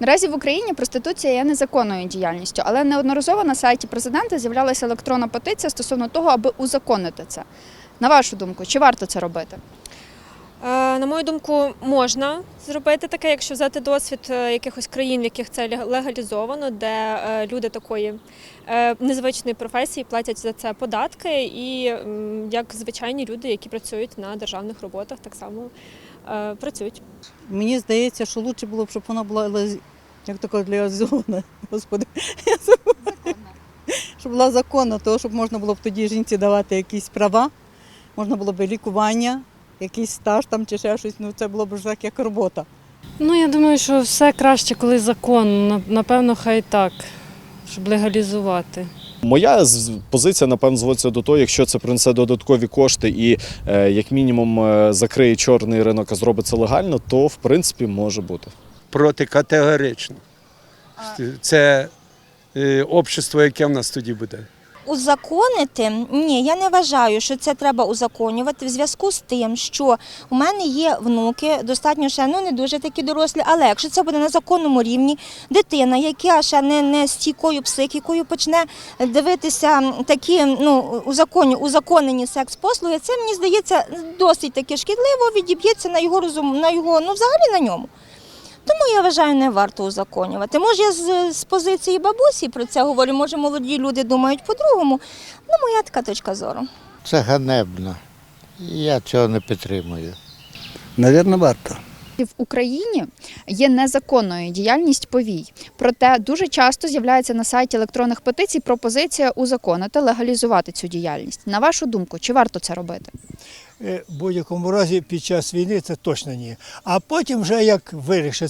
Наразі в Україні проституція є незаконною діяльністю, але неодноразово на сайті президента з'являлася електронна петиція стосовно того, аби узаконити це. На вашу думку, чи варто це робити? Е, На мою думку, можна зробити таке, якщо взяти досвід е, якихось країн, в яких це легалізовано, де е, люди такої незвичної професії платять за це податки, і як звичайні люди, які працюють на державних роботах, так само працюють. Мені здається, що краще було б, щоб вона була як така легалізована, господи, щоб була законна, то щоб можна було б тоді жінці давати якісь права, можна було б лікування, якийсь стаж там чи ще щось, ну це було б вже так як робота. Ну, я думаю, що все краще, коли закон. Напевно, хай так, щоб легалізувати. Моя позиція, напевно, зводиться до того, якщо це принесе додаткові кошти і е, як мінімум е, закриє чорний ринок, а зробить це легально, то в принципі може бути. проти категорично. Це е, общество, яке в нас тоді буде. Узаконити ні, я не вважаю, що це треба узаконювати в зв'язку з тим, що у мене є внуки, достатньо ще ну не дуже такі дорослі, але якщо це буде на законному рівні, дитина, яка ще не, не стійкою психікою почне дивитися такі ну узаконні, узаконені секс-послуги, це мені здається досить таки шкідливо, відіб'ється на його розум, на його ну взагалі на ньому. Тому я вважаю, не варто узаконювати. Може, я з, з позиції бабусі про це говорю, може, молоді люди думають по-другому. Ну, моя така точка зору. Це ганебно. Я цього не підтримую. Навірно, варто. В Україні є незаконною діяльність повій. Проте дуже часто з'являється на сайті електронних петицій пропозиція узаконити, легалізувати цю діяльність. На вашу думку, чи варто це робити? Е, В будь-якому разі під час війни це точно ні. А потім вже як вирішить